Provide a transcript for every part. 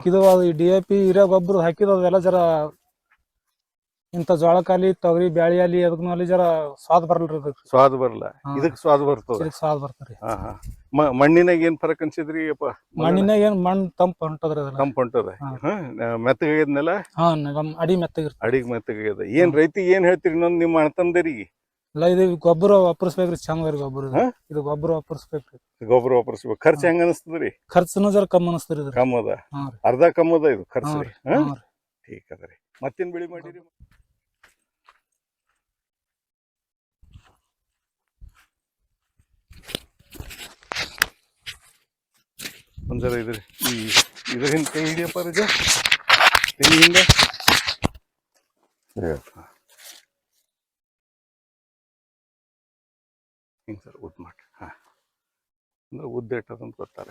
ಇದು ಅದು D A P ಹಿರಿಯ ಗೊಬ್ಬರ ಹಾಕಿದ ಅದೆಲ್ಲ ಜರ ಇಂಥ ಜೋಳಕಾಲಿ ತೊಗರಿ ಬ್ಯಾಳಿ ಅಲ್ಲಿ ಅದಕ್ಕೂ ಅಲ್ಲಿ ಜರ ಸ್ವಾದ ಬರಲ್ರಿ ಅದಕ್ಕೆ. ಸ್ವಾದ ಬರಲ್ಲ ಇದಕ್ಕೆ ಇದಕ್ ಸ್ವಾದ ಬರ್ತದ? ಇದಕ್ಕೆ ಸ್ವಾದ ಬರ್ತದೆ ಹಾ ಹಾ. ಮ- ಮಣ್ಣಿನಾಗ ಏನ್ ಫರಕ್ ಅನ್ಸಿದ್ರಿ ಅಪ್ಪ? ಮಣ್ಣಿನಾಗ ಏನ್ ಮಣ್ಣು ತಂಪ ಹೊಂಟದ್ರಿ ಅದೆಲ್ಲ. ತಂಪ್ ಹೊಂಟದ? ಹಾ. ಹಾ ಮೆತ್ತಗಾಗ್ಯದ್ನೆಲ್ಲ ಹಾ ನಮ್ ಅಡಿ ಮೆತ್ತಗಿರ್ತದೆ ಅಡಿಗೆ ಮೆತ್ತಗಾಗ್ಯದ ಏನ್ ರೈತಿಗೆ ಏನ್ ಹೇಳ್ತೀರಿ ಇನ್ನೊಂದ್ ನಿಮ್ಮ ಅಣ್ಣತಂದರಿಗೆ ಇಲ್ಲ ಇದು ಗೊಬ್ಬರ ವಾಪರ್ಸ್ಬೇಕ್ರಿ ಚಂದ ಗೊಬ್ಬರ ಇದು. ಹಾ? ಇದು ಗೊಬ್ಬರ ವಾಪರ್ಸ್ಬೇಕ್ರಿ. ಗೊಬ್ಬರ ವಾಪರ್ಸ್ಬೇಕು. ಖರ್ಚು ಹೆಂಗ ಅನಸ್ತದ್ರಿ? ಖರ್ಚುನು ಜರ ಕಮ್ಮಿ ಅನಸ್ತರಿ ಇದ್ರ ಕಮ್ ಅದ ಹಾ ರೀ. ಅರ್ಧ ಕಮ್ ಅದ ಇದು ಖರ್ಚು ರೀ. ರೀ ಹಾ? ಹಾ ರೀ ಠೀಕ್ ಅದ ರೀ ಮತ್ತೇನ್ ಬೆಳಿ ಮಾಡಿರಿ ಒಂದ್ಸಲ ಇದ್ರಿ. ಈ ಇದ್ರ ಹಿಂದೆ ಕೈ ಹಿಡಿಯಪ್ಪ ರಜ? ಹಿಂಗ್ ಸರ್ ಉದ್ ಮಾಡಿ ಹಾಂ. ಅಂದ್ರೆ ಉದ್ದ ಇಟ್ಟದಂತ ಗೊತ್ತಾರ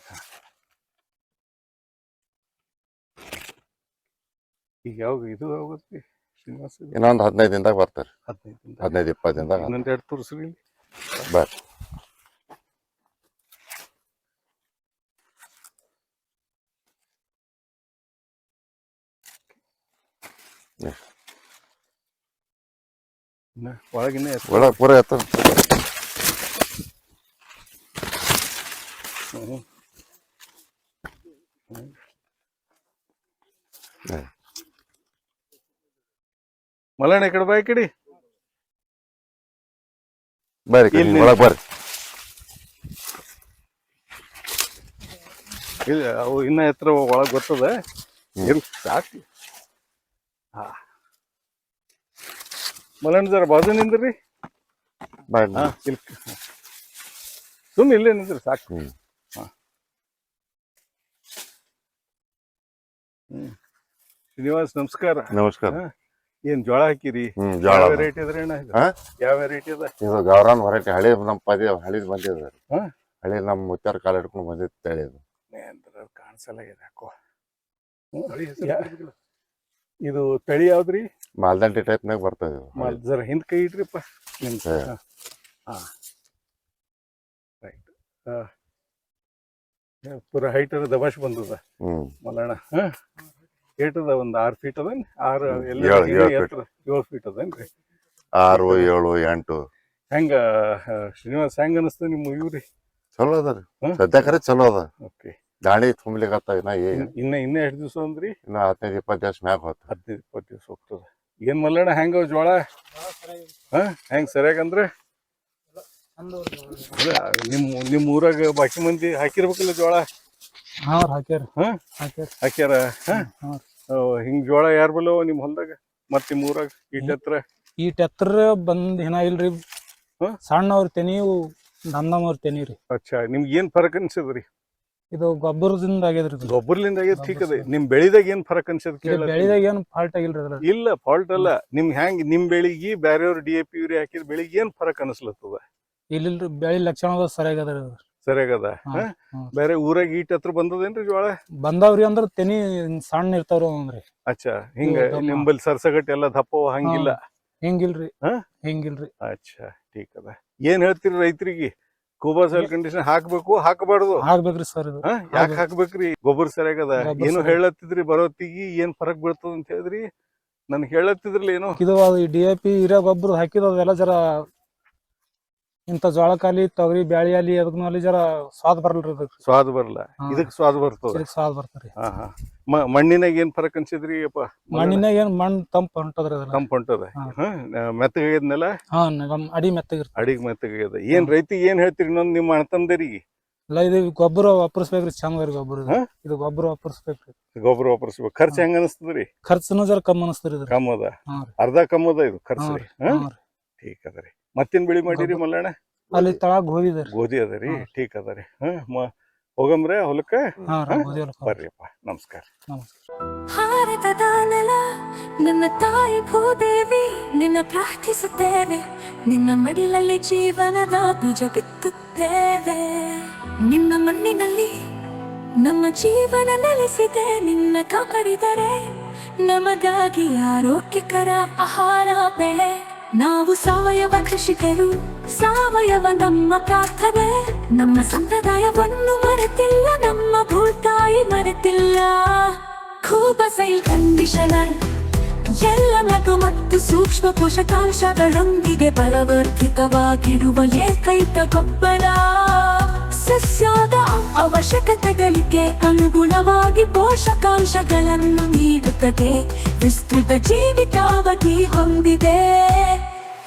ಈಗ ಯಾವಾಗ ಇದು ಯಾವಾಗತ್ರಿ ಶ್ರೀನಿವಾಸ? ಇನ್ನೊಂದು ಹದಿನೈದು ದಿನದಾಗ ಬರ್ತಾರೆ. ಹದಿನೈದು ದಿನ ಹದಿನೈದು ಇಪ್ಪತ್ತು ದಿನದಾಗ ಹನ್ನೊಂದು ಎರಡು ತೋರಿಸ್ರಿ ಇಲ್ಲಿ. ಬರ್ರಿ. ಒಳಗಿನ ಒಳಗೆ ಪೂರ ಎತ್ತ ಮಲ್ಲಣ್ಣ ಈ ಕಡೆ ಬಾ ಈ ಕಡೆ. ಬರ್ರಿ ಇಲ್ಲಿ. ಒಳಗೆ ಬರ್ರಿ. ಇಲ್ಲ ಅವು ಇನ್ನ ಎತ್ತರ ಒಳಗ್ ಗೊತ್ತದ ಏನು ಸಾಕು. ಹಾ. ಮಲ್ಲಣ್ಣ ಜರ ಬಾಜು ನಿಂದ್ರಿ. ಬಾಯ್ ಹಾ ಇಲ್ಲಿ. ಸುಮ್ಮನೆ ಇಲ್ಲೇ ನಿಂದ್ರಿ ಸಾಕು. ಹ್ಮ್. ಶ್ರೀನಿವಾಸ್ ನಮಸ್ಕಾರ. ನಮಸ್ಕಾರ. ಏನ್ ಜೋಳ ಹಾಕಿರಿ? ಹ್ಮ್ ಯಾವ ಜೋಳ ವೆರೈಟಿ ಅದ್ರ ಅಣ್ಣ ಇದು? ಹಾ? ಯಾವ ವೆರೈಟಿ ಅದ? ಇದು ಗೌರನ್ ಹೊರಟಿ ಹಳೆ ನಮ್ಮ ಪದಿ ಹಳಿದ್ ಬಂದಿದೆ ಹಾ? ಹಳಿ ನಮ್ಮ ಮುತ್ತಾರ ಕಾಲ ಹಿಡ್ಕೊಂಡು ಬಂದಿತ್ತು ತಳಿ ಇದು. ಕಾಣಿಸಲ್ಲ ಇದೆ ಯಾಕೋ. ಯಾ- ಇದು ತಳಿ ಯಾವ್ದ್ರಿ? ಮಾಲ್ದಂಡಿ ಟೈಪ್ನಾಗ ಬರ್ತದೆ ಇದು ಹಳಿ. ಜರ ಹಿಂದ್ ಕೈ ಇಡ್ರಿಪ್ಪ. ನಿಮ್ ಹಾ. ಹಾ. ರೈಟ್ ಪೂರ ಹೈಟ್ ಅದ ದಬಾಶ್ ಬಂದದ. ಮಲಣ ಏಟ್ ಅದ ಏಟದ ಒಂದ್ ಆರ್ ಫೀಟ್ ಅದೇನ್ ಆರು ಎಲ್ಲ ಏಳ್- ಎತ್ತರ ಫೀಟ್ ಅದೇನ್ರಿ? ಆರು ಏಳು ಎಂಟು. ಹೆಂಗ ಶ್ರೀನಿವಾಸ ಹೆಂಗ ಅನಸ್ತ ನಿಮ್ಮ ಇವ್ರಿ? ಚಲೋ ಅದ ರೀ? ಸದ್ಯಕರೆ ಚಲೋ ಅದ. ಓಕೆ ದಾಳಿ ತುಂಬ್ಲಿಕತ್ತ ಇನ್ನ ಏ. ಇನ್ನ ಇನ್ನ ಎಷ್ಟು ದಿವಸ ಅಂದ್ರಿ? ಇನ್ನ ಹದಿನೈದು ಇಪ್ಪತ್ತು ದಿವಸ ಮ್ಯಾಗ ಹೋತ. ಹದಿನೈದು ಇಪ್ಪತ್ತು ದಿವಸ ಹೋಗ್ತದ. ಏನ್ ಮಲ್ಲಣ್ಣ ಹೆಂಗ ಜೋಳ? ಹಾ ಹೆಂಗ್ ಸರಿಯಾಗ ಅಂದ್ರೆ ಅಲ್ಲ, ನಿಮ್ ನಿಮ್ ಊರಾಗ ಬಾಕಿ ಮಂದಿ ಹಾಕಿರ್ಬೇಕಲ್ಲ ಜೋಳ? ಹಾ ಹಾಕ್ಯಾರ. ಹಾ? ಹಾಕ್ಯಾರ. ಹಾಕ್ಯಾರ? ಹಾ? ಹಿಂಗ್ ಜೋಳ ಯಾರ್ ಬಲ್ಲೋ ನಿಮ್ ಹೊಲ್ದಾಗ? ಮತ್ ನಿಮ್ ಊರಾಗ ಇಟ್ ಹತ್ರ ಈಟ್ ಹತ್ರ ಬಂದ್ ಏನ ಇಲ್ರಿ? ಸಣ್ಣವ್ರ ತೆನಿ ದಮ್ದಮ್ಮವ್ರ ತೆನಿ ರೀ. ಅಚ್ಚಾ ನಿಮ್ಗೆ ಏನ್ ಫರಕ್ ಅನ್ಸದ್ರಿ? ಇದು ಗೊಬ್ಬರದಿಂದ ಆಗ್ಯದ್ರಿ ಗೊಬ್ಬರದಿಂದ ಆಗ್ಯದ ಠೀಕ್ ಅದ ನಿಮ್ ಬೆಳಿದಾಗ ಏನ್ ಫರಕ್ ಅನ್ಸದ್ ಬೆಳಿದಾಗ ಏನ್ ಫಾಲ್ಟ್ ಆಗಿಲ್ರಿ ಅದ್ರ ಇಲ್ಲ ಫಾಲ್ಟ್ ಅಲ್ಲ. ನಿಮ್ ಹ್ಯಾಂಗ್ ನಿಮ್ ಬೆಳಿಗ್ಗೆ ಬ್ಯಾರೆಯವ್ರ ಡಿ ಎ ಪಿ ಯೂರಿ ಹಾಕಿದ ಬೆಳಿಗ್ಗೆ ಏನ್ ಫರಕ್ ಅನ್ಸ್ಲತ್ತದ? ಇಲ್ಲಿಲ್ರಿ ಬೆಳಿ ಲಕ್ಷಣದ ಸರಿಯಾಗದ. ಸರಿಯಾಗದ. ಬೇರೆ ಊರಾಗ ಈಟ್ ಹತ್ರ ಬಂದದೇನ್ರಿ ಜೋಳ? ಬಂದಾವ್ರಿ ಅಂದ್ರ ತೆನಿ ಸಣ್ಣ ಇರ್ತಾವ್ರಿ ಅಂದ್ರಿ ಅಚ್ಚಾ ಹಿಂಗ. ನಿಂಬಲ್ಲಿ ಸರ್ಸಗಟ್ಟಿ ಎಲ್ಲ ದಪ್ಪವ ಹಂಗಿಲ್ಲ? ಹಿಂಗಿಲ್ರಿ? ಹಿಂಗಿಲ್ರಿ. ಅಚ್ಚಾ ಠೀಕ್ ಅದ. ಏನ್ ಹೇಳ್ತೀರಿ ರೈತರಿಗೆ? ಕೂಬಾ ಸಾಯಿಲ್ ಕಂಡೀಷನ್ ಹಾಕ್ಬೇಕು ಹಾಕಬಾರ್ದು? ಹಾಕ್ಬೇಕ್ರಿ ಸರ್ ಯಾಕೆ. ಹಾಕ್ಬೇಕ್ರಿ. ಗೊಬ್ಬರ ಸರಿಯಾಗದ ಏನು ಹೇಳತ್ತಿದ್ರಿ ಬರೋತ್ತಿಗೆ ಏನ್ ಫರಕ್ ಬೀಳ್ತದ ಅಂತ ಹೇಳಿದ್ರಿ ನನ್ ಹೇಳತ್ತಿದ್ರಲ್ಲ ಏನು ಇದು ಡಿ ಎ ಪಿ ಹಿರಿಯ ಗೊಬ್ಬರ ಹಾಕಿದ ಅದೆಲ್ಲ ಜರ ಇಂಥ ಜೋಳಕಾಲಿ ತೊಗರಿ ಬ್ಯಾಳಿ ಅಲ್ಲಿ ಅದಕ್ಕೂ ಅಲ್ಲಿ ಜರ ಸ್ವಾದ ಬರಲ್ರಿ ಅದಕ್ಕೆ ಸ್ವಾದ ಬರಲ್ಲ ಇದಕ್ಕೆ ಇದಕ್ ಸ್ವಾದ ಬರ್ತದ? ಇದಕ್ಕೆ ಸ್ವಾದ ಬರ್ತಾರಿ. ಹಾ ಹಾ. ಮ- ಮಣ್ಣಿನಾಗ ಏನ್ ಫರಕ್ ಅನ್ಸಿದ್ರಿ ಅಪ್ಪ? ಮಣ್ಣಿನಾಗ ಏನ್ ಮಣ್ಣು ತಂಪ ಹೊಂಟದ್ರಿ ಅದ್ರ ತಂಪ್ ಹೊಂಟದ? ಹಾ. ಹಾ ನಮ್ ಅಡಿ ಮೆತ್ತಗ ಅಡಿಗೆ ಮೆತ್ತಗಾಗ್ಯದ ಏನ್ ರೈತಿಗೆ ಏನ್ ಹೇಳ್ತೀರಿ ಇನ್ನೊಂದು ನಿಮ್ಮ ಅಣ್ಣತಂದರಿಗೆ ಇಲ್ಲ ಇದು ಗೊಬ್ಬರ ವಾಪರ್ಸ್ಬೇಕ್ರಿ ಚಂದ ರೀ ಗೊಬ್ಬರ ಇದು. ಹಾ? ಇದು ಗೊಬ್ಬರ ವಾಪರ್ಸ್ಬೇಕ್ರಿ. ಗೊಬ್ಬರ ವಾಪರ್ಸ್ಬೇಕು. ಖರ್ಚು ಹೆಂಗ ಅನಸ್ತದ್ರಿ? ಖರ್ಚುನು ಜರ ಕಮ್ಮಿ ಅನಸ್ತರಿ ಇದ್ರ ಕಮ್ ಅದ ಹಾ ರೀ. ಅರ್ಧ ಕಮ್ ಅದ ಇದು ಖರ್ಚು? ಹಾ ರೀ. ರೀ ಹಾ? ಹಾ ರೀ. ಠೀಕ್ ಅದ ರೀ ಮತ್ತೇನ್ ಬಿಳಿ ಮಾಡಿರಿ ಮಲ್ಲಣ್ಣ? ಅಲ್ಲಿ ತಳಗ್ ಗೋಧಿ ಗೋಧಿ ಅದ ರೀ ಹಾ. ಠೀಕ್ ಅದ ರೀ. ಹಾ ಮ- ಹೋಗಮ್ರೆ ಹೊಲಕ್ಕ? ಗೋಧಿ. ಬರ್ರಿಪ್ಪ ನಮಸ್ಕಾರ. ನಮಸ್ಕಾರ. ಭಾರತದ ನೆಲ ನನ್ನ ತಾಯಿ ಭೂದೇವಿ ನಿನ್ನ ಪ್ರಾರ್ಥಿಸುತ್ತೇವೆ ನಿನ್ನ ಮಡಿಲಲ್ಲಿ ಜೀವನದ ಬೀಜ ಬಿತ್ತುತ್ತೇವೆ ನಿನ್ನ ಮಣ್ಣಿನಲ್ಲಿ ನಮ್ಮ ಜೀವನ ನೆಲೆಸಿದೆ. ನಿನ್ನ ಕಾಪಾಡಿದರೆ ನಮಗಾಗಿ ಆರೋಗ್ಯಕರ ಆಹಾರ ಬೆಳೆ. ನಾವು ಸಾವಯವ ಕೃಷಿಕರು, ಸಾವಯವ ನಮ್ಮ ಪ್ರಾರ್ಥನೆ ನಮ್ಮ ಸಂಪ್ರದಾಯವನ್ನು ಮರೆತಿಲ್ಲ, ನಮ್ಮ ಭೂತಾಯಿ ಮರೆತಿಲ್ಲ. ಕೂಬಸೈಲ್ ಕಂಡೀಷನರ್, ಎಲ್ಲ ನಗು ಮತ್ತು ಸೂಕ್ಷ್ಮ ಪೋಷಕಾಂಶಗಳೊಂದಿಗೆ ಬಲವರ್ಧಿತವಾಗಿರುವ ಏಕೈಕ ಗೊಬ್ಬರ. ಸಸ್ಯದ ಅವಶ್ಯಕತೆಗಳಿಗೆ ಅನುಗುಣವಾಗಿ ಪೋಷಕಾಂಶಗಳನ್ನು ನೀಡುತ್ತದೆ. ವಿಸ್ತೃತ ಜೀವಿತಾವಧಿ ಹೊಂದಿದೆ.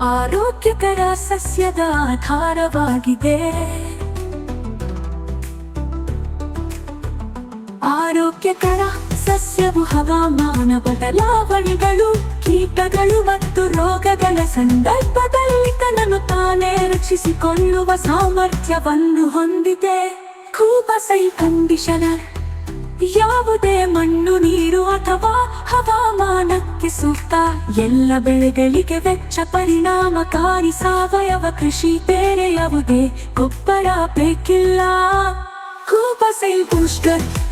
ಆರೋಗ್ಯಕರ ಸಸ್ಯದ ಆಧಾರವಾಗಿದೆ. ಆರೋಗ್ಯಕರ ಸಸ್ಯವು ಹವಾಮಾನ ಬದಲಾವಣೆಗಳು, ಕೀಟಗಳು ಮತ್ತು ರೋಗಗಳ ಸಂದರ್ಭದಲ್ಲಿ ತನ್ನನ್ನು ತಾನೇ ರಕ್ಷಿಸಿಕೊಳ್ಳುವ ಸಾಮರ್ಥ್ಯವನ್ನು ಹೊಂದಿದೆ. ಕೂಬಸೈ ಕಂಡೀಷನರ್ ಯಾವುದೇ ಮಣ್ಣು, ನೀರು ಅಥವಾ ಹವಾಮಾನಕ್ಕೆ ಸೂಕ್ತ ಎಲ್ಲ ಬೆಳೆಗಳಿಗೆ ವೆಚ್ಚ, ಪರಿಣಾಮಕಾರಿ ಸಾವಯವ ಕೃಷಿ ಬೇರೆ ಯಾವುದೇ ಗೊಬ್ಬರ ಬೇಕಿಲ್ಲ.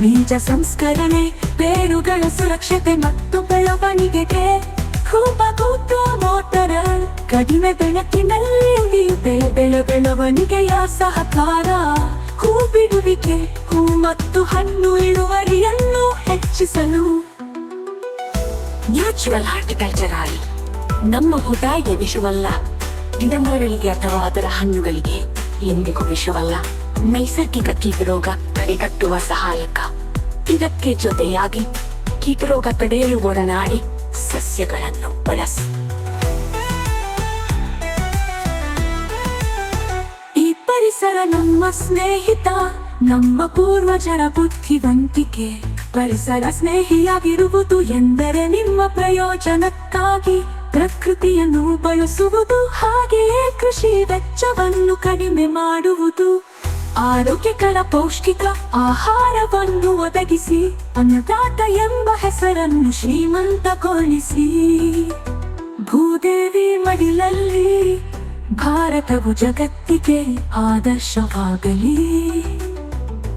ಬೀಜ ಸಂಸ್ಕರಣೆ, ಬೇರುಗಳ ಸುರಕ್ಷತೆ ಮತ್ತು ಬೆಳವಣಿಗೆಗೆ ಕೂತು ಮೋಟರ್. ಕಡಿಮೆ ಬೆಳಕಿನಲ್ಲಿ ಉಳಿಯುತ್ತೆ ಬೆಳೆ ಬೆಳವಣಿಗೆಯ ಸಹಕಾರ. ಹೂ ಬಿಡುವಿಕೆ, ಹೂ ಮತ್ತು ಹಣ್ಣು ಇಳುವರಿಯನ್ನು ಹೆಚ್ಚಿಸಲು ನ್ಯಾಚುರಲ್ ಹಾರ್ಟಿಕಲ್ಚರ್ ಆಗಿ ನಮ್ಮ ಊಟಗೆ ವಿಷವಲ್ಲ ಗಿಡಮರಗಳಿಗೆ ಅಥವಾ ಅದರ ಹಣ್ಣುಗಳಿಗೆ ಎಂದಿಗೂ ವಿಷವಲ್ಲ ನೈಸರ್ಗಿಕ ಕೀಟರೋಗ ತಡೆಗಟ್ಟುವ ಸಹಾಯಕ. ಇದಕ್ಕೆ ಜೊತೆಯಾಗಿ ಕೀಟರೋಗ ತಡೆಯಲು ಒಡನಾಡಿ ಸಸ್ಯಗಳನ್ನು ಬಳಸಿ. ಈ ಪರಿಸರ ನಮ್ಮ ಸ್ನೇಹಿತ, ನಮ್ಮ ಪೂರ್ವಜರ ಬುದ್ಧಿವಂತಿಕೆ. ಪರಿಸರ ಸ್ನೇಹಿಯಾಗಿರುವುದು ಎಂದರೆ ನಿಮ್ಮ ಪ್ರಯೋಜನಕ್ಕಾಗಿ. ಪ್ರಕೃತಿಯನ್ನು ಬಯಸುವುದು ಹಾಗೆಯೇ ಕೃಷಿ ವೆಚ್ಚವನ್ನು ಕಡಿಮೆ ಮಾಡುವುದು. ಆರೋಗ್ಯಕರ ಪೌಷ್ಟಿಕ ಆಹಾರವನ್ನು ಒದಗಿಸಿ ಅನ್ನದಾತ ಎಂಬ ಹೆಸರನ್ನು ಶ್ರೀಮಂತಗೊಳಿಸಿ. ಭೂದೇವಿ ಮಡಿಲಲ್ಲಿ, ಭಾರತವು ಜಗತ್ತಿಗೆ ಆದರ್ಶವಾಗಲಿ.